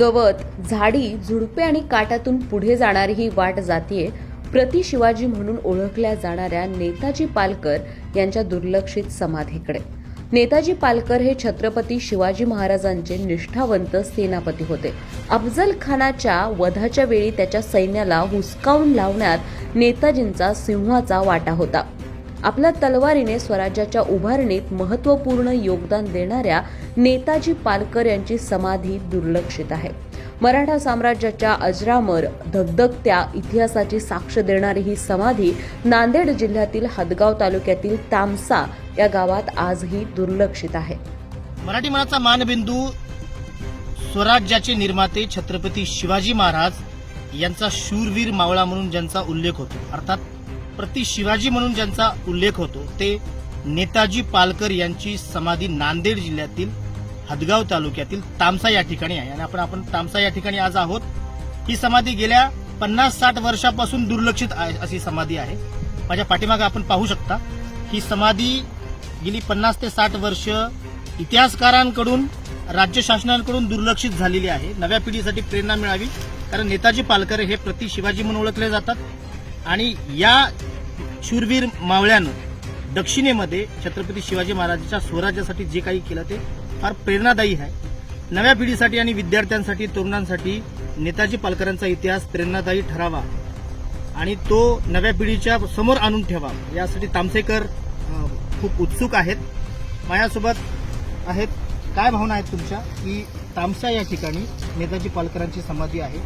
गवत झाडी झुडपे आणि काटातून पुढे जाणारी ही वाट जातीये प्रति शिवाजी म्हणून ओळखल्या जाणाऱ्या नेताजी पालकर यांच्या दुर्लक्षित समाधीकडे. नेताजी पालकर हे छत्रपती शिवाजी महाराजांचे निष्ठावंत सेनापती होते. अफजल खानाच्या वधाच्या वेळी त्याच्या सैन्याला हुसकावून लावण्यात नेताजींचा सिंहाचा वाटा होता. आपल्या तलवारीने स्वराज्याच्या उभारणीत महत्त्वपूर्ण योगदान देणाऱ्या नेताजी पालकर यांची समाधी दुर्लक्षित आहे. मराठा साम्राज्याच्या अजरामर धगधगत्या इतिहासाची साक्ष देणारी ही समाधी नांदेड जिल्ह्यातील हदगाव तालुक्यातील तामसा या गावात आजही दुर्लक्षित आहे. मराठी मनाचा मानबिंदू स्वराज्याचे निर्माते छत्रपती शिवाजी महाराज यांचा शूरवीर मावळा म्हणून ज्यांचा उल्लेख होतो. अर्थात प्रति शिवाजी म्हणून ज्यांचा उल्लेख होतो ते नेताजी पालकर यांची समाधी नांदेड जिल्ह्यातील हदगाव तालुक्यातील तामसा या ठिकाणी आहे. आणि आपण आपण तामसा या ठिकाणी आज आहोत. ही समाधी गेल्या पन्नास साठ वर्षापासून दुर्लक्षित आहे अशी समाधी आहे. माझ्या पाठीमागे आपण पाहू शकता ही समाधी गेली पन्नास ते साठ वर्ष इतिहासकारांकडून राज्य शासनाकडून दुर्लक्षित झालेली आहे. नव्या पिढीसाठी प्रेरणा मिळावी कारण नेताजी पालकर हे प्रति शिवाजी म्हणून ओळखले जातात. आणि या शूरवीर मावळ्यानं दक्षिणेमध्ये छत्रपती शिवाजी महाराजांच्या स्वराज्यासाठी जे काही केलं ते फार प्रेरणादायी आहे. नव्या पिढीसाठी आणि विद्यार्थ्यांसाठी तरुणांसाठी नेताजी पालकरांचा इतिहास प्रेरणादायी ठरावा आणि तो नव्या पिढीच्या समोर आणून ठेवा. यासाठी तामसेकर खूप उत्सुक आहेत. माझ्यासोबत आहेत काय भावना आहेत तुमच्या? की तामसा या ठिकाणी नेताजी पालकरांची समाधी आहे.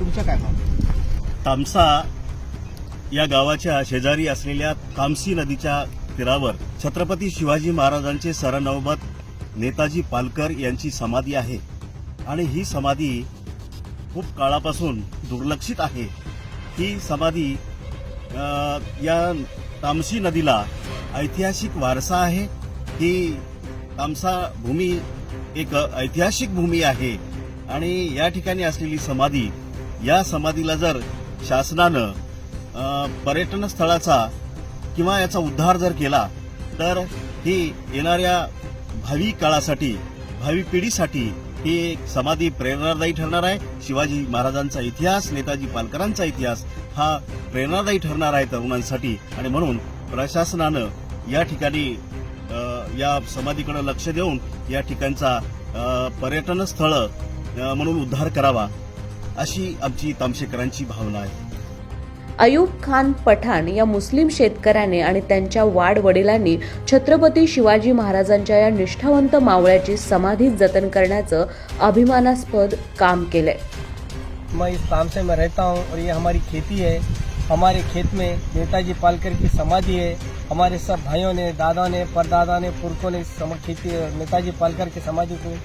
तुमच्या काय भावना तामसा या गावाच्या शेजारी असलेल्या तामसी नदीच्या तीरावर छत्रपती शिवाजी महाराजांचे सरनौबत नेताजी पालकर यांची समाधी आहे. आणि ही समाधी खूप काळापासून दुर्लक्षित आहे. ही समाधी या तामसी नदीला ऐतिहासिक वारसा आहे. ही तामसा भूमी एक ऐतिहासिक भूमी आहे. आणि या ठिकाणी असलेली समाधी या समाधीला जर शासनानं पर्यटन स्थळाचा किंवा याचा उद्धार जर केला तर ही येणाऱ्या भावी काळासाठी भावी पिढीसाठी ही एक समाधी प्रेरणादायी ठरणार आहे. शिवाजी महाराजांचा इतिहास नेताजी पालकरांचा इतिहास हा प्रेरणादायी ठरणार आहे तरुणांसाठी. आणि म्हणून प्रशासनानं या ठिकाणी या समाधीकडे लक्ष देऊन या ठिकाणचा पर्यटन स्थळ म्हणून उद्धार करावा अशी आमची तामशेकरांची भावना आहे. अयूब खान पठाण या मुस्लिम शेतकऱ्याने आणि त्यांच्या वाडवडिलांनी छत्रपती शिवाजी महाराजांच्या या निष्ठावंत मावळ्याची समाधी जतन करण्याचं अभिमानास्पद काम केलंय. मैं इस तामसे मैं रहता हूँ और ये हमारी खेती है। हमारे खेत में नेताजी पालकर की समाधि है। हमारे सब भाइयों ने दादा ने परदादा ने पुरखों ने सम खेती नेताजी पालकर की समाधि को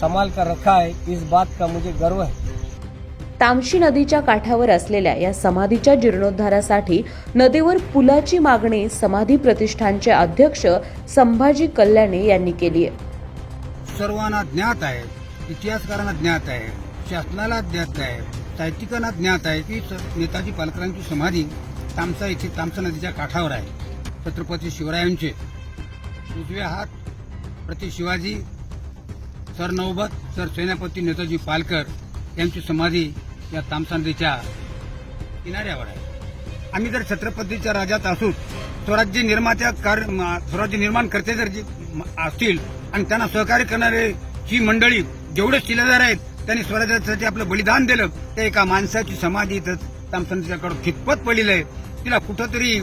संभाल कर रखा है। इस बात का मुझे गर्व है। तामशी नदीच्या काठावर असलेल्या या समाधीच्या जीर्णोद्धारासाठी नदीवर पुलाची मागणी समाधी प्रतिष्ठानचे अध्यक्ष संभाजी कल्याणे यांनी केली आहे. सर्वांना ज्ञात आहे इतिहासकारांना ज्ञात आहे शासनाला ज्ञात आहे साहित्यिकांना ज्ञात आहे की नेताजी पालकरांची समाधी तामसा येथे तामसा नदीच्या काठावर आहे. छत्रपती शिवरायांचे. उजव्या हात प्रति शिवाजी सरनौबत सर सेनापती नेताजी पालकर यांची समाधी या तामसांदीच्या किनाऱ्यावर आहे. आम्ही जर छत्रपतीच्या राज्यात असू स्वराज्य निर्मात्या स्वराज्य निर्माण करते जर असतील आणि त्यांना सहकार्य करणारे ही मंडळी जेवढे शिलेदार आहेत त्यांनी स्वराज्यासाठी आपलं बलिदान दिलं त्या एका माणसाची समाधी इथं तामसंतीच्याकडे कितपत पडलेलं आहे. तिला कुठंतरी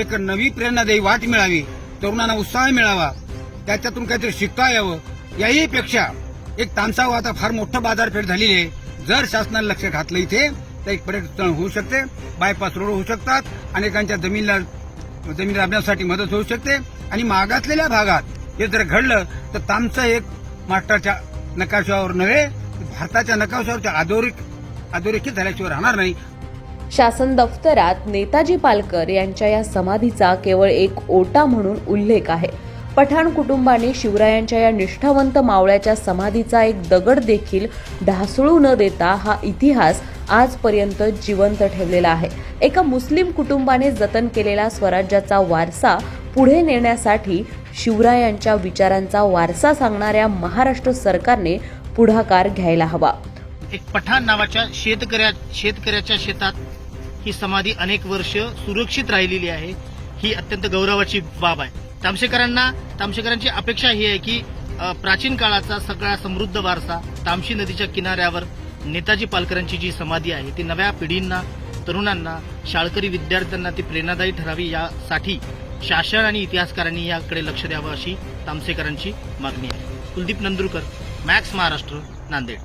एक नवी प्रेरणादायी वाट मिळावी तरुणांना उत्साह मिळावा त्याच्यातून काहीतरी शिकता यावं. याही पेक्षा एक तामसाव आता फार मोठं बाजारपेठ झालेली आहे. जर शासनाने लक्ष घातलं इथे तर एक पर्यटन स्थळ होऊ शकते. बायपास रोड होऊ शकतात. अनेकांच्या जमिनीला जमीन लाभण्यासाठी मदत होऊ शकते. आणि मागासलेल्या भागात हे जर घडलं तर तामचं एक महाराष्ट्राच्या नकाशावर नव्हे भारताच्या नकाशावर अधोरेख अधोरेखित झाल्याशिवाय राहणार नाही. शासन दफ्तरात नेताजी पालकर यांच्या या समाधीचा केवळ एक ओटा म्हणून उल्लेख आहे. पठाण कुटुंबाने शिवरायांच्या या निष्ठावंत मावळ्याच्या समाधीचा एक दगड देखील ढासळू न देता हा इतिहास आजपर्यंत जिवंत ठेवलेला आहे. एका मुस्लिम कुटुंबाने जतन केलेला स्वराज्याचा वारसा पुढे नेण्यासाठी शिवरायांच्या विचारांचा वारसा सांगणाऱ्या महाराष्ट्र सरकारने पुढाकार घ्यायला हवा. एक पठाण नावाच्या शेतकऱ्या शेतकऱ्याच्या शेतात ही समाधी अनेक वर्ष सुरक्षित राहिलेली आहे. ही अत्यंत गौरवाची बाब आहे. तामशेकरांना तामशेकरांची अपेक्षा ही आहे की प्राचीन काळाचा सगळा समृद्ध वारसा तामशी नदीच्या किनाऱ्यावर नेताजी पालकरांची जी समाधी आहे ती नव्या पिढींना तरुणांना शाळकरी विद्यार्थ्यांना ती प्रेरणादायी ठरावी यासाठी शासन आणि इतिहासकारांनी याकडे लक्ष द्यावं अशी तामसेकरांची मागणी आहे. कुलदीप नंदुरकर मॅक्स महाराष्ट्र नांदेड.